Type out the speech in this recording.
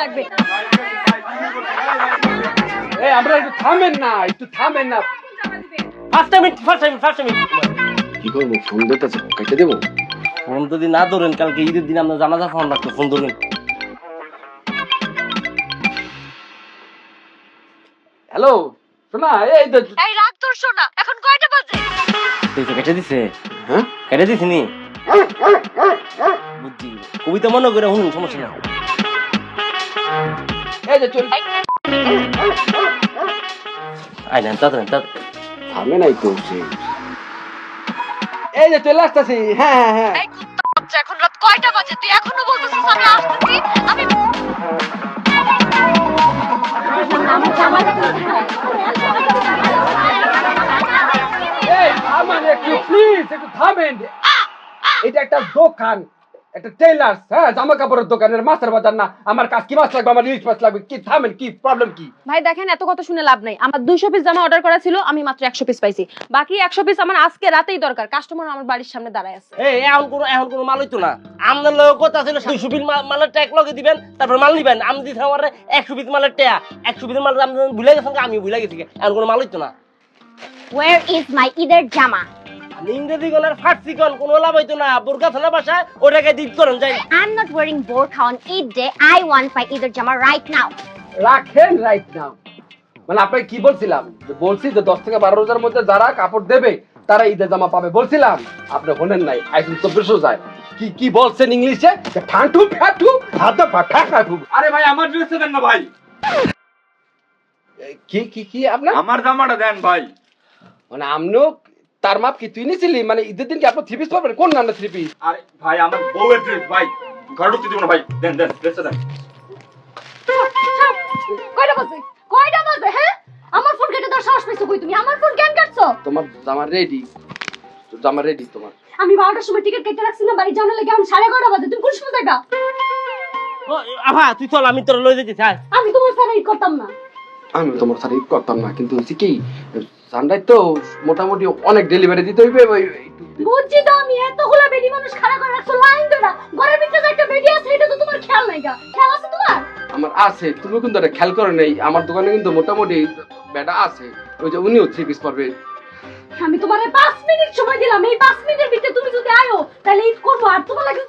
লাগবে। এই আমরা একটু থামেন না একটু থামেন না। First minute first minute first minute কি করব ফোন দিতেছে কেটে দেবো? ফোন যদি না ধরেন কালকে ঈদের দিন আমরা জানাজা ফোন রাখতে ফোন ধরেন। হ্যালো শোনা এই তো এই রাগ তোর শোনা এখন কয়টা বাজে? তুই তো কেটে দিছে? হ্যাঁ? কেটে দিছি নি? বুদ্ধি কবিতা মনে করে শুনুন সমস্যা না এই যে চল। আই নেন তাড়াতাড়ি তাড়াতাড়ি থামে নাই তো সে। এই যে চলে আসতেছি। হ্যাঁ হ্যাঁ হ্যাঁ। এই কুত্তা বাচ্চা এখন রাত কয়টা বাজে? তুই এখনও বলতেছিস আমি আসতেছি? আমি এই থামেন একটু প্লিজ একটু থামেন। এটা একটা দোকান। একটা টেলার্স হ্যাঁ জামা কাপড়ের দোকানের মাছের বাজার না। আমার কাজ কি মাছ লাগবে? আমার ইলিশ মাছ লাগবে? কি থামেন কি প্রবলেম কি? ভাই দেখেন এত কথা শুনে লাভ নাই। আমার দুইশো পিস জামা অর্ডার করা ছিল আমি মাত্র একশো পিস পাইছি। বাকি একশো পিস আমার আজকে রাতেই দরকার। কাস্টমার আমার বাড়ির সামনে দাঁড়ায় আছে। এই এখন কোনো এখন কোনো মাল হইতো না। আমাদের লোক কথা ছিল দুইশো পিস মালের ট্যাগ লগে দিবেন তারপর মাল নিবেন। আমি দিতে আমার একশো পিস মালের ট্যা একশো পিস মাল আমি ভুলে গেছেন আমি ভুলে গেছি। এখন কোনো মাল হইতো না। Where is my either jama? ইংরেজি গলার ফার্সি কন কোনো লাভ হইতো না। বোরকা থানা ভাষায় ওটাকে দিত করেন যাই। I'm not wearing burqa on Eid day. I want my either jama right now. রাখেন রাইট নাও মানে আপনাকে কি বলছিলাম? যে বলছি যে দশ থেকে বারো হাজার মধ্যে যারা কাপড় দেবে তারা ঈদের জামা পাবে। বলছিলাম আপনি শোনেন নাই আইসুন চব্বিশও যায়। কি কি বলছেন ইংলিশে? ফাঁটু ফ্যাটু হাতে ফাটা ফ্যাটু আরে ভাই আমার ড্রেসে দেন না ভাই। কি কি কি আপনার? আমার জামাটা দেন ভাই। মানে আমনিও তার মাপ কি? তুই নিছিলি? মানে ঈদের দিন কি আপনি থ্রি পিস পাবেন? কোন নানা থ্রি পিস আরে ভাই আমার বউয়ের ড্রেস ভাই। ঘরে ঢুকতে দিব না ভাই। দেন দেন ড্রেসটা দেন। কয়টা বাজে? কয়টা বাজে হ্যাঁ? আমার ফোন কেটে দেওয়ার সাহস পেয়েছ কই তুমি? আমার ফোন কেন কাটছো? তোমার জামা রেডি জামা রেডি তোমার। আমি বারোটার সময় টিকিট কেটে রাখছিলাম বাড়ি জানার লাগে এখন সাড়ে এগারোটা বাজে। তুমি কোন সময় দেখা আভা তুই চল আমি তোর লই যেতে চাই আমি তোমার ঈদ করতাম না। আমি তোমার সাথে করতাম না কিন্তু হচ্ছে কি? সানরাইজ তো মোটামুটি অনেক ডেলিভারি দিতে হইবে ওই বুঝছি তো আমি এতগুলা বেডি মানুষ খাড়া করে রাখছো লাইন ধরে ঘরের ভিতরে একটা বেডি আছে এটা তো তোমার খেয়াল নাই গা। খেয়াল আছে তোমার? আমার আছে তুমি কিন্তু এটা খেয়াল করো নেই আমার দোকানে কিন্তু মোটামুটি বেটা আছে ওই যে উনিও থ্রি পিস পারবে। আমি তোমার পাঁচ মিনিট সময় দিলাম এই পাঁচ মিনিটের ভিতরে তুমি যদি আয়ো তাহলে ঈদ করব আর তোমার লাগে